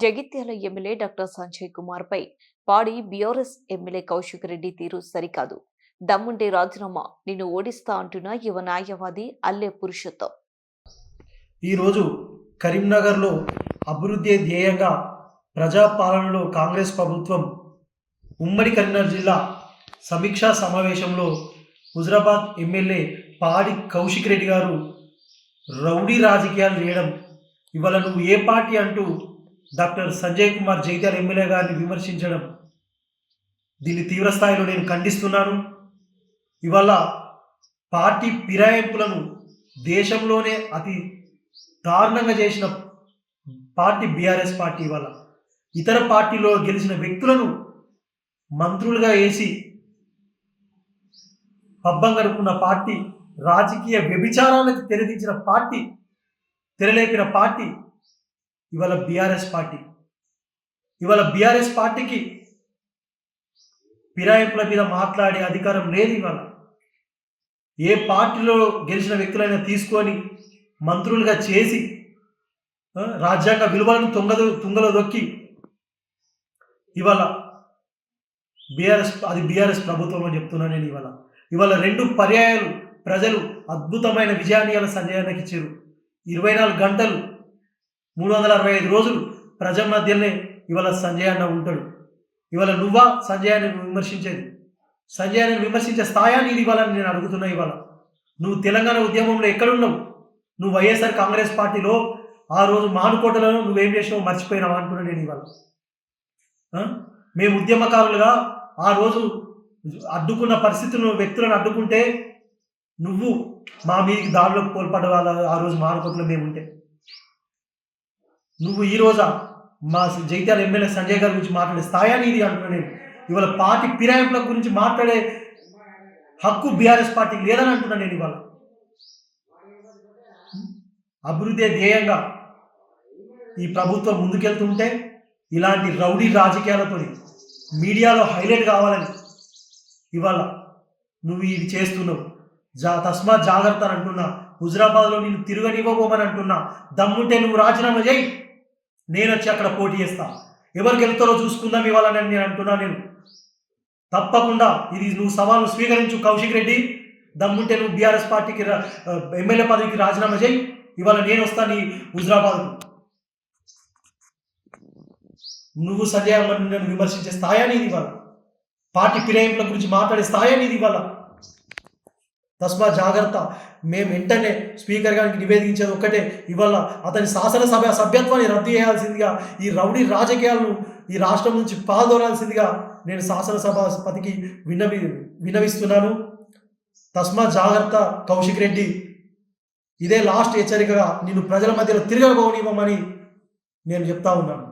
Jagtial MLA doctor Sanjay Kumar పై పాడి BRS MLA Kaushik Reddy తీరు సరికాదు. దమ్ముంటే రాజీనామా నిన్ను ఓడిస్తా అంటున్న యువ న్యాయవాది అల్లె పురుషోత్తం. ఈరోజు కరీంనగర్లో అభివృద్ధి ధ్యేయంగా ప్రజాపాలనలో కాంగ్రెస్ ప్రభుత్వం ఉమ్మడి కరీంనగర్ జిల్లా సమీక్షా సమావేశంలో హుజరాబాద్ ఎమ్మెల్యే పాడి కౌశిక్ రెడ్డి గారు రౌడీ రాజకీయాలు చేయడం ఇవాళ నువ్వు ఏ పార్టీ అంటూ డాక్టర్ సంజయ్ కుమార్ జైత్యాల ఎమ్మెల్యే గారిని విమర్శించడం దీన్ని తీవ్రస్థాయిలో నేను ఖండిస్తున్నాను. ఇవాళ పార్టీ ఫిరాయింపులను దేశంలోనే అతి దారుణంగా చేసిన పార్టీ బీఆర్ఎస్ పార్టీ ఇవాళ. ఇతర పార్టీలో గెలిచిన వ్యక్తులను మంత్రులుగా వేసి పబ్బం గడుపుకున్న పార్టీ రాజకీయ వ్యభిచారాలకు తెరదించిన పార్టీ తెరలేపిన పార్టీ ఇవాళ బీఆర్ఎస్ పార్టీ. ఇవాళ బీఆర్ఎస్ పార్టీకి ఫిరాయింపుల మీద మాట్లాడే అధికారం లేదు ఇవాళ. ఏ పార్టీలో గెలిచిన వ్యక్తులైనా తీసుకొని మంత్రులుగా చేసి రాజ్యాంగ విలువలను తొంగదు తుంగలో దొక్కి ఇవాళ బీఆర్ఎస్ అది బీఆర్ఎస్ ప్రభుత్వం అని చెప్తున్నాను నేను ఇవాళ. ఇవాళ రెండు పర్యాయాలు ప్రజలు అద్భుతమైన విజయాన్ని ఇవాళ సంజయానికి ఇచ్చారు. ఇరవై నాలుగు గంటలు మూడు వందల అరవై ఐదు రోజులు ప్రజల మధ్యనే ఇవాళ సంజయ్ అన్న ఉంటాడు. ఇవాళ నువ్వా సంజయాన్ని విమర్శించేది? సంజయాన్ని విమర్శించే స్థాయా నీది ఇవ్వాలని నేను అడుగుతున్నా ఇవాళ. నువ్వు తెలంగాణ ఉద్యమంలో ఎక్కడున్నావు? నువ్వు వైఎస్ఆర్ కాంగ్రెస్ పార్టీలో ఆ రోజు మానుకోటలను నువ్వేం చేసినావు మర్చిపోయినావా అంటున్నా నేను ఇవాళ. మేము ఉద్యమకారులుగా ఆ రోజు అడ్డుకున్న పరిస్థితులను వ్యక్తులను అడ్డుకుంటే నువ్వు మా మీదకి దారిలోకి కోల్పడ్డ వాళ్ళ ఆ రోజు మానుకోటలో మేము ఉంటే నువ్వు ఈ రోజా మా జగిత్యాల ఎమ్మెల్యే సంజయ్ గారి గురించి మాట్లాడే స్థాయాన్ని ఇది అంటున్నా నేను. ఇవాళ పార్టీ ఫిరాయింపుల గురించి మాట్లాడే హక్కు బీఆర్ఎస్ పార్టీకి లేదని అంటున్నా నేను ఇవాళ. అభివృద్ధి ధ్యేయంగా ఈ ప్రభుత్వం ముందుకెళ్తుంటే ఇలాంటి రౌడీ రాజకీయాలతో మీడియాలో హైలైట్ కావాలని ఇవాళ నువ్వు ఇది చేస్తున్నావు. జా తస్మాత్ జాగ్రత్త అని అంటున్నా. హుజరాబాద్లో నేను తిరగనివ్వబోమని అంటున్నా. దమ్ముంటే నువ్వు రాజీనామా చేయి. నేను వచ్చి అక్కడ పోటీ చేస్తా. ఎవరు గెలుతారో చూసుకుందాం ఇవ్వాలని నేను అంటున్నా నేను. తప్పకుండా ఇది నువ్వు సవాలు స్వీకరించు కౌశిక్ రెడ్డి. దమ్ముంటే నువ్వు బీఆర్ఎస్ పార్టీకి ఎమ్మెల్యే పదవికి రాజీనామా చేయి. ఇవాళ నేను వస్తాను ఈ హుజరాబాద్కు. నువ్వు సంజయ్ అమ్మని నన్ను విమర్శించే స్థాయి అనేది ఇవాళ. పార్టీ ఫిరాయింపుల గురించి మాట్లాడే స్థాయి అనేది ఇవాళ. తస్మా జాగ్రత్త. మేము వెంటనే స్పీకర్ గారికి నివేదించేది ఒక్కటే. ఇవాళ అతని శాసనసభ సభ్యత్వాన్ని రద్దు చేయాల్సిందిగా ఈ రౌడీ రాజకీయాలను ఈ రాష్ట్రం నుంచి పాల్గొనాల్సిందిగా నేను శాసనసభాపతికి విన్నవి విన్నవిస్తున్నాను. తస్మా జాగ్రత్త కౌశిక్ రెడ్డి. ఇదే లాస్ట్ హెచ్చరికగా నిన్ను ప్రజల మధ్యలో తిరగబోనివ్వమని నేను చెప్తా ఉన్నాను.